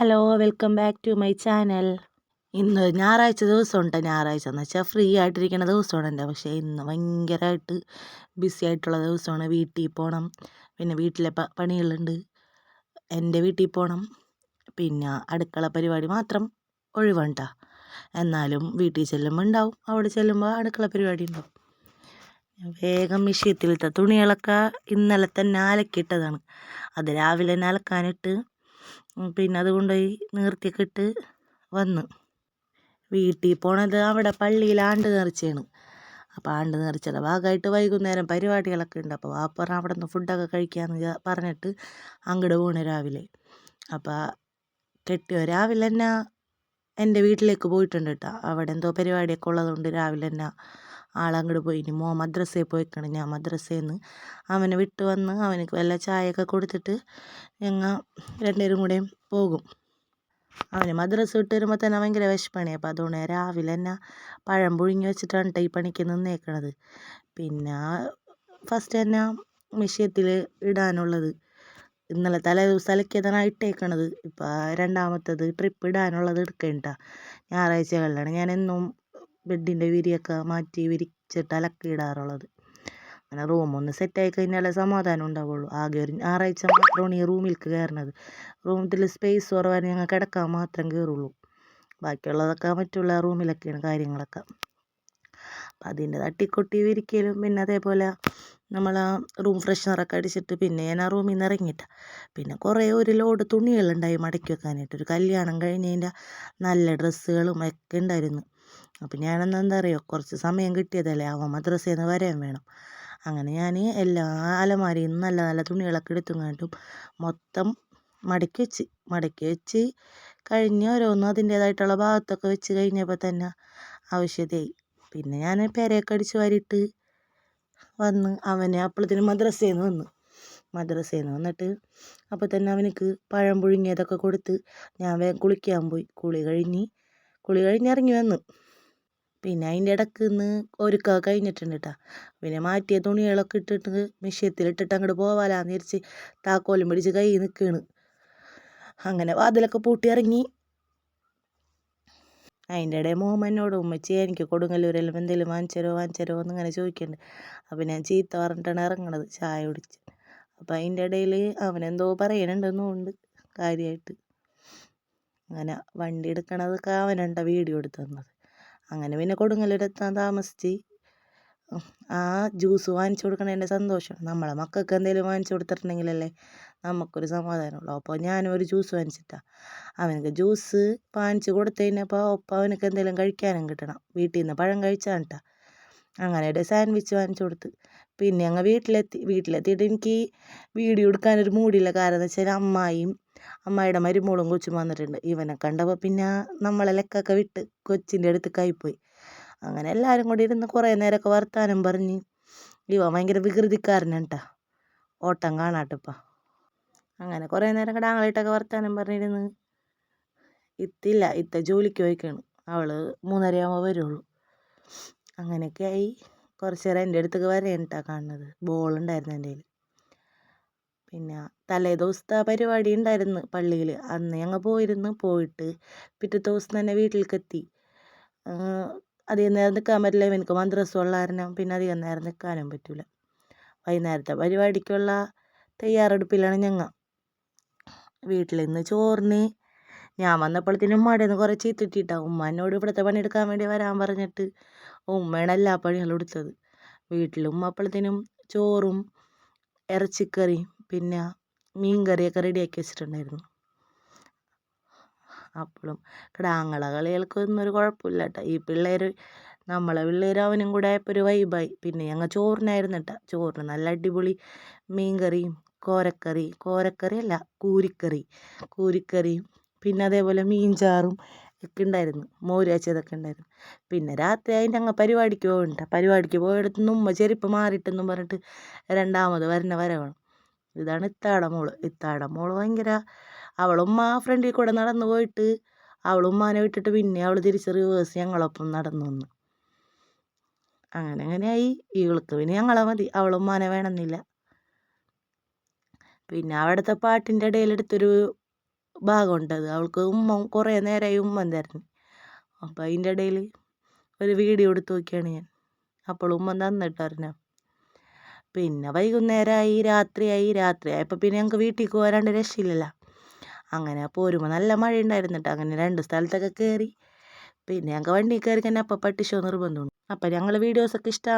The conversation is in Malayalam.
Hello welcome back to my channel ഇന്ന് ഞായറാഴ്ച ദിവസമുണ്ട്. ഞായറാഴ്ച എന്ന് വെച്ചാൽ ഫ്രീ ആയിട്ടിരിക്കുന്ന ദിവസമാണ് എന്റെ പക്ഷേ ഇന്ന് ഭയങ്കരമായിട്ട് ബിസി ആയിട്ടുള്ള ദിവസമാണ്. വീട്ടിൽ പോകണം പിന്നെ വീട്ടിലെ പണികളുണ്ട്. എന്റെ വീട്ടിൽ പോകണം പിന്നെ അടുക്കള പരിപാടി മാത്രം ഒഴിവുണ്ട എന്നാലും വീട്ടിൽ ചെല്ലുമ്പോൾ ഉണ്ടാവും. അവിടെ ചെല്ലുമ്പോൾ അടുക്കള പരിപാടി ഉണ്ടാവും. വേഗം മിഷ്യത്തിലത്തെ തുണികളൊക്കെ ഇന്നലെ തന്നെ അലക്കിയിട്ടതാണ് അത് രാവിലെ തന്നെ അലക്കാനിട്ട് പിന്നെ അത് കൊണ്ടുപോയി നീർത്തിയൊക്കെ വന്ന്. വീട്ടിൽ പോണത് അവിടെ പള്ളിയിൽ ആണ്ട് നേർച്ചയാണ് അപ്പോൾ ആണ്ട് നേർച്ചയുടെ ഭാഗമായിട്ട് വൈകുന്നേരം പരിപാടികളൊക്കെ ഉണ്ട്. അപ്പോൾ വാപ്പ പറഞ്ഞ അവിടെ നിന്ന് ഫുഡൊക്കെ കഴിക്കാമെന്ന് പറഞ്ഞിട്ട് അങ്ങോട്ട് പോണു രാവിലെ. അപ്പോൾ കെട്ടിയോ രാവിലെ തന്നെ എന്റെ വീട്ടിലേക്ക് പോയിട്ടുണ്ട് കേട്ടോ അവിടെ എന്തോ പരിപാടിയൊക്കെ ഉള്ളതുകൊണ്ട് രാവിലെ തന്നെ ആളങ്ങോട്ട് പോയി ഇനി മോ മദ്രസയിൽ പോയിക്കണ് ഞാൻ മദ്രസയിൽ അവനെ വിട്ട് വന്ന് അവനക്ക് വല്ല ചായയൊക്കെ കൊടുത്തിട്ട് ഞങ്ങൾ രണ്ടുപേരും കൂടെ പോകും. അവന് മദ്രസ വിട്ട് വരുമ്പോൾ തന്നെ ഭയങ്കര വിശപ്പണി അപ്പോൾ അതുകൊണ്ട് രാവിലെ തന്നെ പഴം പുഴുങ്ങി വെച്ചിട്ടാണ് ഈ പണിക്ക് നിന്നേക്കണത്. പിന്നെ ഫസ്റ്റ് തന്നെ മിഷ്യത്തിൽ ഇടാനുള്ളത്. ഇന്നലെ തലേ ദിവസം അലക്കിയതാണ് ഇട്ടേക്കണത്. ഇപ്പോൾ രണ്ടാമത്തത് ട്രിപ്പ് ഇടാനുള്ളത് എടുക്കണ്ട ഞായറാഴ്ചകളിലാണ്. ഞാൻ എന്നും ബെഡിന്റെ വിരിയൊക്കെ മാറ്റി വിരിച്ചിട്ട് അലക്കി ഇടാറുള്ളത് അങ്ങനെ റൂമൊന്ന് സെറ്റായി കഴിഞ്ഞാലേ സമാധാനം ഉണ്ടാവുള്ളൂ. ആകെ ഒരു ഞായറാഴ്ച മാത്രമാണ് ഈ റൂമിലേക്ക് കയറുന്നത് റൂമിൽ സ്പേസ് കുറവാണ് ഞങ്ങൾ കിടക്കാൻ മാത്രം കയറുള്ളൂ. ബാക്കിയുള്ളതൊക്കെ മറ്റുള്ള റൂമിലൊക്കെയാണ് കാര്യങ്ങളൊക്കെ. അപ്പം അതിന്റെ തട്ടിക്കൊട്ടി വിരിക്കലും പിന്നെ അതേപോലെ നമ്മൾ ആ റൂം ഫ്രഷ്നറൊക്കെ അടിച്ചിട്ട് പിന്നെ ഞാൻ ആ റൂമിൽ നിന്ന് ഇറങ്ങിയിട്ട. പിന്നെ കുറേ ഒരു ലോഡ് തുണികളുണ്ടായി മടക്കി വെക്കാനായിട്ട്. ഒരു കല്യാണം കഴിഞ്ഞതിന്റെ നല്ല ഡ്രസ്സുകളും ഒക്കെ ഉണ്ടായിരുന്നു. അപ്പം ഞാനെന്ന് എന്താ അറിയുമോ കുറച്ച് സമയം കിട്ടിയതല്ലേ അവൻ മദ്രസയിൽ നിന്ന് വരാൻ വേണം. അങ്ങനെ ഞാൻ എല്ലാ അലമാരിയിൽ നിന്ന് നല്ല നല്ല തുണികളൊക്കെ കണ്ടും മൊത്തം മടക്കി വെച്ച് മടക്കി വെച്ച് കഴിഞ്ഞ് ഓരോന്നും അതിന്റേതായിട്ടുള്ള ഭാഗത്തൊക്കെ വെച്ച് കഴിഞ്ഞപ്പോൾ തന്നെ ആവശ്യതയായി. പിന്നെ ഞാൻ പെരയൊക്കെ അടിച്ച് വാരിയിട്ട് വന്ന് അവനെ അപ്പോഴത്തേനും മദ്രസയിൽ നിന്ന് വന്നു. മദ്രസയിൽ നിന്ന് വന്നിട്ട് അപ്പോൾ തന്നെ അവനക്ക് പഴം പുഴുങ്ങിയതൊക്കെ കൊടുത്ത് ഞാൻ വേഗം കുളിക്കാൻ പോയി. കുളി കഴിഞ്ഞ് കുളി കഴിഞ്ഞ് ഇറങ്ങി വന്ന്. പിന്നെ അതിന്റെ ഇടയ്ക്ക് നിന്ന് ഒരുക്കം കഴിഞ്ഞിട്ടുണ്ട് കേട്ടോ പിന്നെ മാറ്റിയ തുണികളൊക്കെ ഇട്ടിട്ട് മിഷ്യത്തിലിട്ടിട്ട് അങ്ങോട്ട് പോവാലാന്ന് വിചാരിച്ച് താക്കോലും പിടിച്ച് കൈ നിൽക്കുകയാണ് അങ്ങനെ വാതിലൊക്കെ പൂട്ടി ഇറങ്ങി അതിന്റെ ഇടയിൽ മോമനോട് ഉമ്മച്ചി എനിക്ക് കൊടുങ്ങല്ലൂരെല്ലാം എന്തെങ്കിലും വാങ്ങിച്ചരോ വാങ്ങിച്ചരോ എന്നിങ്ങനെ ചോദിക്കുന്നുണ്ട് അപ്പം ഞാൻ ചീത്ത പറഞ്ഞിട്ടാണ് ഇറങ്ങണത് ചായ കുടിച്ച്. അപ്പം അതിന്റെ ഇടയിൽ അവനെന്തോ പറയണുണ്ടെന്നുണ്ട് കാര്യമായിട്ട് അങ്ങനെ വണ്ടി എടുക്കണതൊക്കെ അവനുണ്ട വീഡിയോ എടുത്ത് തന്നത്. അങ്ങനെ പിന്നെ കൊടുങ്ങല്ലൂരെത്താൻ താമസിച്ച്. ആ ജ്യൂസ് വാങ്ങിച്ചു കൊടുക്കണതിന്റെ സന്തോഷം. നമ്മളെ മക്കൾക്ക് എന്തെങ്കിലും വാങ്ങിച്ചു കൊടുത്തിട്ടുണ്ടെങ്കിലല്ലേ നമുക്കൊരു സമാധാനമുള്ളൂ. അപ്പോൾ ഞാനും ഒരു ജ്യൂസ് വാങ്ങിച്ചിട്ടാണ് അവനക്ക് ജ്യൂസ് വാങ്ങിച്ച് കൊടുത്തു കഴിഞ്ഞപ്പോൾ ഒപ്പം അവനക്ക് എന്തെങ്കിലും കഴിക്കാനും കിട്ടണം. വീട്ടിൽ നിന്ന് പഴം കഴിച്ചാട്ടാ അങ്ങനെ സാൻഡ്വിച്ച് വാങ്ങിച്ചു കൊടുത്ത്. പിന്നെ അങ്ങ് വീട്ടിലെത്തി. വീട്ടിലെത്തിയിട്ട് എനിക്ക് വീഡിയോ എടുക്കാനൊരു മൂടില്ല കാരണം എന്ന് വെച്ചാൽ അമ്മായിയും അമ്മായിയുടെ മരുമോളും കൊച്ചും വന്നിട്ടുണ്ട്. ഇവനെ കണ്ടപ്പോൾ പിന്നെ നമ്മളെ ലെക്കൊക്കെ വിട്ട് കൊച്ചിന്റെ അടുത്ത് പോയി. അങ്ങനെ എല്ലാവരും കൂടി ഇരുന്ന് കുറേ നേരമൊക്കെ വർത്താനം പറഞ്ഞ്. ഇവ ഭയങ്കര വികൃതിക്കാരനാണ് കേട്ടോ ഓട്ടം കാണാട്ടിപ്പം. അങ്ങനെ കുറേ നേരം കിടാങ്ങളായിട്ടൊക്കെ വർത്താനം പറഞ്ഞിരുന്ന്. ഇത്തില്ല ഇത്ത ജോലിക്ക് പോയിക്കാണ്. അവൾ മൂന്നരയാകുമ്പോൾ വരുള്ളൂ. അങ്ങനെയൊക്കെ ആയി. കുറച്ച് നേരം എന്റെ അടുത്തേക്ക് വരേണ്ട കാണുന്നത്. ബോൾ ഉണ്ടായിരുന്നു എന്റെ കയ്യിൽ പിന്നെ തലേ ദിവസത്തെ പരിപാടി ഉണ്ടായിരുന്നു പള്ളിയിൽ അന്ന് ഞങ്ങൾ പോയിരുന്നു പോയിട്ട് പിറ്റേ ദിവസം തന്നെ വീട്ടിലേക്ക് എത്തി അധികം നേരം നിൽക്കാൻ പറ്റില്ല. എനിക്ക് മദ്രസ ഉള്ള കാരണം പിന്നെ അധികം നേരം നിൽക്കാനും പറ്റില്ല വൈകുന്നേരത്തെ പരിപാടിക്കുള്ള തയ്യാറെടുപ്പിലാണ് ഞങ്ങൾ വീട്ടിൽ നിന്ന് ചോറിന് ഞാൻ വന്നപ്പോഴത്തേനും ഉമ്മയുടെ നിന്ന് കുറേ ചീത്തിട്ടിട്ടാണ് ഉമ്മ എന്നോട് ഇവിടുത്തെ പണിയെടുക്കാൻ വേണ്ടി വരാൻ പറഞ്ഞിട്ട് ഉമ്മയാണ് എല്ലാ പണികളും എടുത്തത്. വീട്ടിലും അപ്പോഴത്തേനും ചോറും ഇറച്ചിക്കറിയും പിന്നെ മീൻ കറിയൊക്കെ റെഡിയാക്കി വെച്ചിട്ടുണ്ടായിരുന്നു. അപ്പോഴും കിടാങ്ങള കളികൾക്കൊന്നും ഒരു കുഴപ്പമില്ല കേട്ടോ ഈ പിള്ളേർ നമ്മളെ പിള്ളേർ അവനും കൂടെ ആയപ്പോൾ ഒരു വൈബായി പിന്നെ ഞങ്ങൾ ചോറിനായിരുന്നു കേട്ടോ ചോറിന് നല്ല അടിപൊളി മീൻ കറിയും കോരക്കറി കോരക്കറി അല്ല കൂരിക്കറി. കൂരിക്കറിയും പിന്നെ അതേപോലെ മീൻ ചാറും ഒക്കെ ഉണ്ടായിരുന്നു. മോര് കാച്ചിയതൊക്കെ ഉണ്ടായിരുന്നു. പിന്നെ രാത്രി അതിന്റെ അങ്ങ് പരിപാടിക്ക് പോകുന്നുണ്ട് പരിപാടിക്ക് പോയിടത്തുനിന്ന് ഉമ്മ ചെരുപ്പ് മാറിയിട്ടെന്നും പറഞ്ഞിട്ട് രണ്ടാമത് വരണ വരവാണ്. ഇതാണ് ഇത്താട മോൾ. ഇത്താട മോൾ ഭയങ്കര. അവളും ആ ഫ്രണ്ടിൽ കൂടെ നടന്നു പോയിട്ട് അവളും മാനെ വിട്ടിട്ട് പിന്നെ അവൾ തിരിച്ച് റിവേഴ്സ് ഞങ്ങളൊപ്പം നടന്നു വന്നു. അങ്ങനെ അങ്ങനെയായി ഇവൾക്ക് പിന്നെ ഞങ്ങളെ മതി. അവളും മാനെ വേണമെന്നില്ല. പിന്നെ അവിടുത്തെ പാട്ടിന്റെ ഇടയിലെടുത്തൊരു ഭാഗമുണ്ടത് അവൾക്ക് ഉമ്മ കുറേ നേരമായി ഉമ്മ തരുന്നു അപ്പോൾ അതിന്റെ ഇടയിൽ ഒരു വീഡിയോ എടുത്ത് നോക്കിയാണ് ഞാൻ. അപ്പോൾ ഉമ്മ തന്നിട്ടറിഞ്ഞ പിന്നെ വൈകുന്നേരമായി രാത്രിയായി രാത്രിയായപ്പോൾ പിന്നെ ഞങ്ങൾക്ക് വീട്ടിൽ പോരാണ്ട് രക്ഷയില്ലല്ലോ. അങ്ങനെ പോരുമ്പോൾ നല്ല മഴ ഉണ്ടായിരുന്നിട്ട് അങ്ങനെ രണ്ട് സ്ഥലത്തൊക്കെ കയറി പിന്നെ ഞങ്ങൾക്ക് വണ്ടി കയറി തന്നെ അപ്പം പട്ടിഷോ നിർബന്ധമുണ്ട് അപ്പം ഞങ്ങൾ വീഡിയോസൊക്കെ ഇഷ്ടം